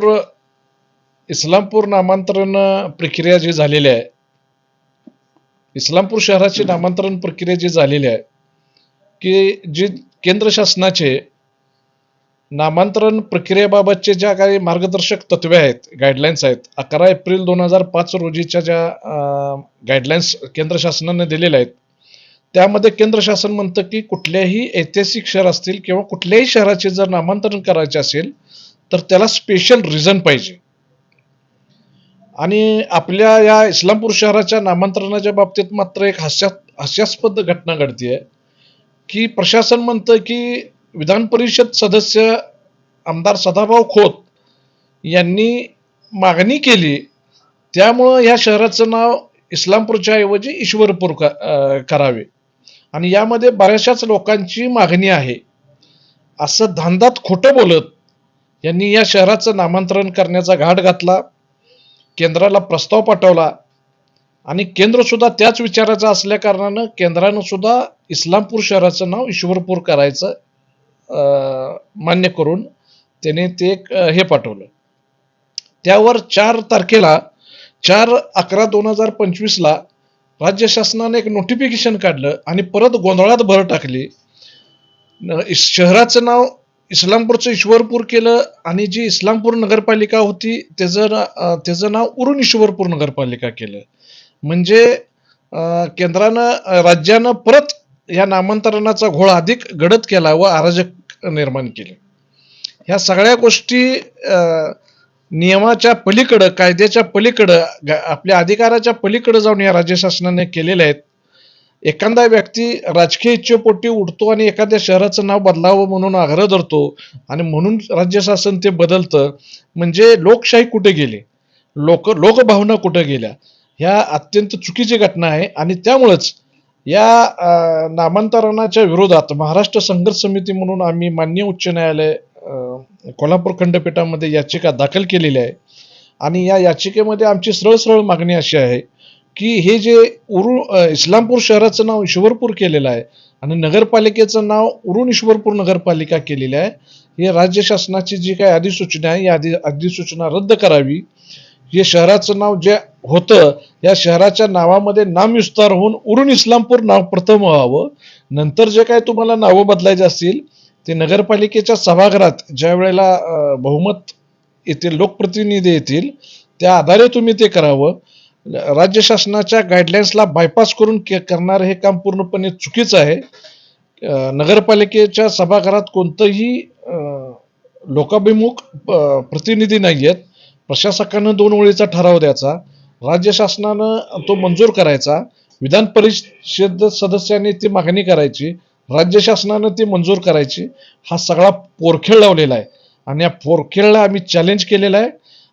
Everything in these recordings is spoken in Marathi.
इस्लामपूर इस्लामपूर नामांतरण प्रक्रिया जी झालेली आहे इस्लामपूर शहराची नामांतरण प्रक्रिया जी झालेली आहे की जी केंद्र शासनाचे नामांतरण प्रक्रियेबाबतचे ज्या काही मार्गदर्शक तत्वे आहेत गाईडलाईन्स आहेत अकरा एप्रिल दोन हजार पाच रोजीच्या ज्या गाईडलाईन्स केंद्र शासनाने दिलेल्या आहेत त्यामध्ये केंद्र शासन म्हणतं की कुठल्याही ऐतिहासिक शहर असतील किंवा कुठल्याही शहराचे जर नामांतरण करायचे असेल तर त्याला स्पेशल रिझन पाहिजे. आणि आपल्या या इस्लामपूर शहराच्या नामांतरणाच्या बाबतीत मात्र एक हास्या हास्यास्पद घटना घडतीये. की प्रशासन म्हणतं की विधान परिषद सदस्य आमदार सदाभाऊ खोत यांनी मागणी केली. त्यामुळं या शहराचं नाव इस्लामपूरच्या ऐवजी ईश्वरपूर करावे. आणि यामध्ये बऱ्याचशाच लोकांची मागणी आहे. असं धांदात खोटं बोलत यांनी या शहराचं नामांतरण करण्याचा घाट घातला केंद्राला प्रस्ताव पाठवला आणि केंद्र सुद्धा त्याच विचाराचं असल्या कारणानं केंद्रानं सुद्धा इस्लामपूर शहराचं नाव ईश्वरपूर करायचं मान्य करून त्याने ते एक, हे पाठवलं. त्यावर चार तारखेला चार अकरा दोन हजार पंचवीसला राज्य शासनाने एक नोटिफिकेशन काढलं आणि परत गोंधळात भर टाकली. इस- शहराचं नाव इस्लामपूरचं ईश्वरपूर केलं आणि जी इस्लामपूर नगरपालिका होती त्याचं ना- त्याचं नाव उरून ईश्वरपूर नगरपालिका केलं. म्हणजे केंद्रानं राज्यानं परत या नामांतरणाचा घोळा अधिक गडद केला व अराजक निर्माण केले. ह्या सगळ्या गोष्टी नियमाच्या पलीकडं कायद्याच्या पलीकडं आपल्या अधिकाराच्या पलीकडं जाऊन या राज्य शासनाने केलेल्या आहेत. एखादा व्यक्ती राजकीय इच्छेपोटी उठतो आणि एखाद्या शहराचं नाव बदलावं म्हणून आग्रह धरतो आणि म्हणून राज्य शासन ते बदलतं म्हणजे लोकशाही कुठे गेली? लोक लोकभावना कुठे गेल्या? ह्या अत्यंत चुकीची घटना आहे आणि त्यामुळंच या नामांतरणाच्या विरोधात महाराष्ट्र संघर्ष समिती म्हणून आम्ही मान्य उच्च न्यायालय कोल्हापूर खंडपीठामध्ये याचिका दाखल केलेली आहे. आणि या याचिकेमध्ये आमची सरळ सरळ मागणी अशी आहे की हे जे उरु इस्लामपूर शहराचं नाव ईश्वरपूर केलेलं आहे आणि नगरपालिकेचं नाव उरुण ईश्वरपूर नगरपालिका केलेली आहे हे राज्य शासनाची जी काही अधिसूचना आहे या अधि अधिसूचना रद्द करावी. हे शहराचं नाव जे होतं या शहराच्या नावामध्ये नामविस्तार होऊन उरुण इस्लामपूर नाव प्रथम व्हावं. नंतर जे काय तुम्हाला नावं बदलायचे असतील ते नगरपालिकेच्या सभागृहात ज्या वेळेला बहुमत येथील लोकप्रतिनिधी येतील त्या आधारे तुम्ही ते करावं. राज्य शासनाच्या गाईडलाईन्सला बायपास करून के करणारं हे काम पूर्णपणे चुकीचं आहे. नगरपालिकेच्या सभागृहात कोणतंही लोकाभिमुख प्रतिनिधी नाही आहेत प्रशासकानं दोन ओळीचा ठराव द्यायचा. राज्य शासनानं तो मंजूर करायचा. विधान परिषद सदस्यांनी ती मागणी करायची. राज्य शासनानं ती मंजूर करायची. हा सगळा पोरखेळ लावलेला आहे. आणि या पोरखेळला आम्ही चॅलेंज केलेला आहे.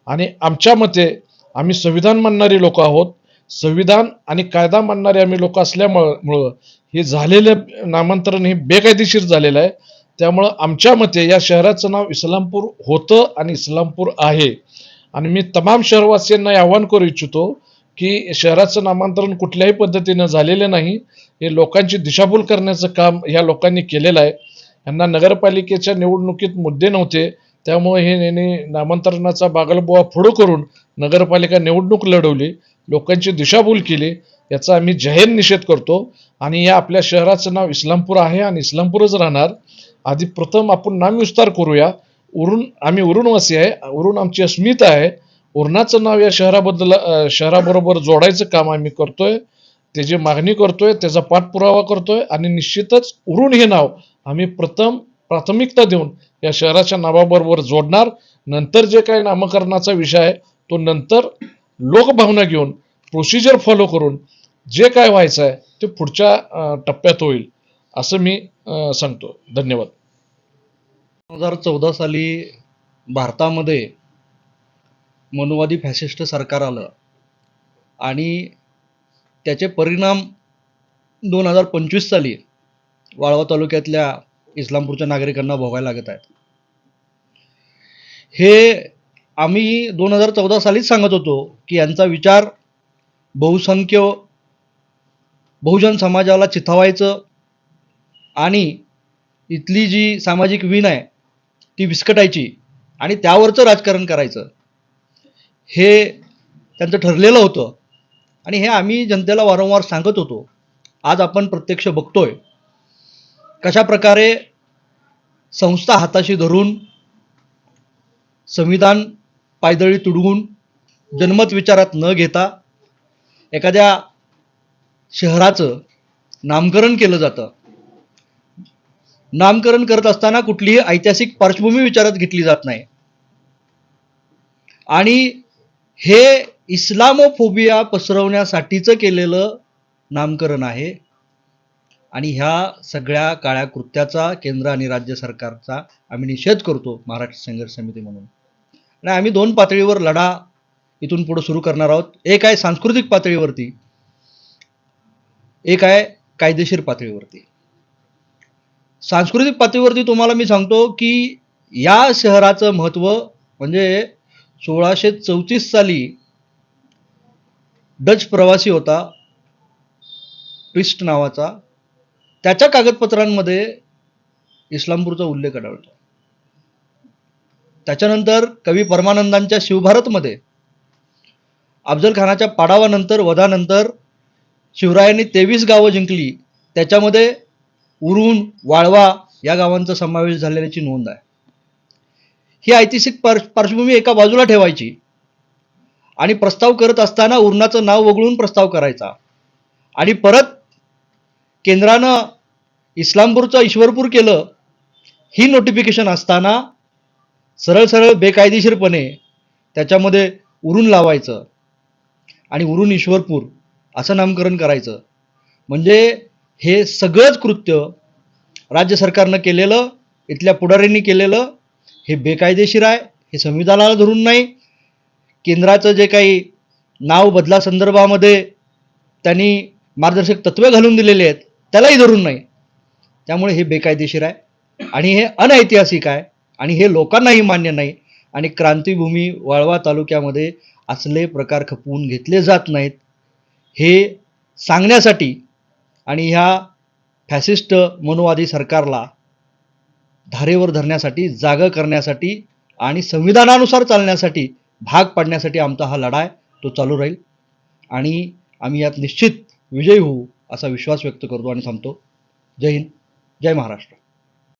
आणि आमच्या मते आम्ही संविधान मानणारी लोक आहोत. संविधान आणि कायदा मानणारे आम्ही लोक असल्यामुळं मुळं हे झालेलं नामांतरण हे बेकायदेशीर झालेलं आहे. त्यामुळं आमच्या मते या शहराचं नाव इस्लामपूर होतं आणि इस्लामपूर आहे. आणि मी तमाम शहरवासियांना आवाहन करू इच्छितो की शहराचं नामांतरण कुठल्याही पद्धतीनं झालेलं नाही. हे लोकांची दिशाभूल करण्याचं काम ह्या लोकांनी केलेलं आहे. यांना नगरपालिकेच्या निवडणुकीत मुद्दे नव्हते. त्यामुळे हे नेहमी नामांतरणाचा बागलबुवा फोडू करून नगरपालिका निवडणूक लढवली लोकांची दिशाभूल केली याचा आम्ही जाहीर निषेध करतो. आणि या आपल्या शहराचं नाव इस्लामपूर आहे आणि इस्लामपूरच राहणार. आधी प्रथम आपण नामविस्तार करूया. उरून आम्ही उरणवासी आहे उरून आमची अस्मिता आहे. उरणाचं नाव या शहराबद्दल शहराबरोबर जोडायचं काम आम्ही करतोय. त्याची मागणी करतोय त्याचा पाठपुरावा करतोय आणि निश्चितच उरून हे नाव आम्ही प्रथम प्राथमिकता देऊन या शहराच्या नावाबरोबर जोडणार. नंतर जे काही नामकरणाचा विषय आहे तो नंतर लोकभावना घेऊन प्रोसिजर फॉलो करून जे काय व्हायचं आहे ते पुढच्या टप्प्यात होईल असं मी सांगतो. धन्यवाद. दोन हजार चौदा साली भारतामध्ये मनुवादी फॅसिस्ट सरकार आलं. आणि त्याचे परिणाम दोन हजार पंचवीस साली वाळवा तालुक्यातल्या इस्लामपूरच्या नागरिकांना भोगायला लागत आहेत. हे आम्ही दोन हजार चौदा सालीच सांगत होतो की यांचा विचार बहुसंख्य बहुजन समाजाला चिथावायचं आणि इथली जी सामाजिक वीण आहे ती विस्कटायची आणि त्यावरचं राजकारण करायचं. हे त्यांचं ठरलेलं होतं आणि हे आम्ही जनतेला वारंवार सांगत होतो. आज आपण प्रत्यक्ष बघतोय. कशा प्रकारे संस्था हाताशी धरून संविधान पायदळी तुडवून जनमत विचारात न घेता एखाद्या शहराचं नामकरण केलं जातं. नामकरण करत असताना कुठलीही ऐतिहासिक पार्श्वभूमी विचारात घेतली जात नाही. आणि हे इस्लामोफोबिया पसरवण्यासाठीचं केलेलं नामकरण आहे. आणि ह्या सगळ्या काळ्या कृत्याचा केंद्र आणि राज्य सरकारचा आम्ही निषेध करतो महाराष्ट्र संघर्ष समिती म्हणून. आणि आम्ही दोन पातळीवर लढा इथून पुढे सुरू करणार आहोत. एक आहे सांस्कृतिक पातळीवरती एक आहे कायदेशीर पातळीवरती. सांस्कृतिक पातळीवरती तुम्हाला मी सांगतो की या शहराचं महत्त्व म्हणजे सोळाशे चौतीस साली डच प्रवासी होता ट्विस्ट नावाचा. त्याच्या कागदपत्रांमध्ये इस्लामपूरचा उल्लेख आढळतो. त्याच्यानंतर कवी परमानंदांच्या शिवभारतमध्ये अफजल खानाच्या पाडावानंतर वधानंतर शिवरायांनी तेवीस गावं जिंकली. त्याच्यामध्ये उरुण वाळवा या गावांचा समावेश झालेल्याची नोंद आहे. ही ऐतिहासिक पार्श पार्श्वभूमी एका बाजूला ठेवायची आणि प्रस्ताव करत असताना उरणाचं नाव वगळून प्रस्ताव करायचा. आणि परत केंद्रानं इस्लामपूरचं ईश्वरपूर केलं ही नोटिफिकेशन असताना सरळ सरळ बेकायदेशीरपणे त्याच्यामध्ये उरून लावायचं आणि उरून ईश्वरपूर असं नामकरण करायचं. म्हणजे हे सगळंच कृत्य राज्य सरकारनं केलेलं इथल्या पुढाऱ्यांनी केलेलं हे बेकायदेशीर आहे हे संविधानाला धरून नाही. केंद्राचं जे काही नाव बदला संदर्भामध्ये त्यांनी मार्गदर्शक तत्त्वे घालून दिलेली आहेत त्यालाही धरून नाही. त्यामुळे हे बेकायदेशीर आहे. आणि हे अनैतिहासिक आहे. आणि हे लोकांनाही मान्य नाही. आणि क्रांतीभूमी वाळवा तालुक्यामध्ये असले प्रकार खपवून घेतले जात नाहीत. हे सांगण्यासाठी आणि ह्या फॅसिस्ट मनोवादी सरकारला धारेवर धरण्यासाठी जागं करण्यासाठी आणि संविधानानुसार चालण्यासाठी भाग पाडण्यासाठी आमचा हा लढा आहे. तो चालू राहील. आणि आम्ही यात निश्चित विजयी होऊ असा विश्वास व्यक्त करतो आणि थांबतो. जय हिंद. जय महाराष्ट्र.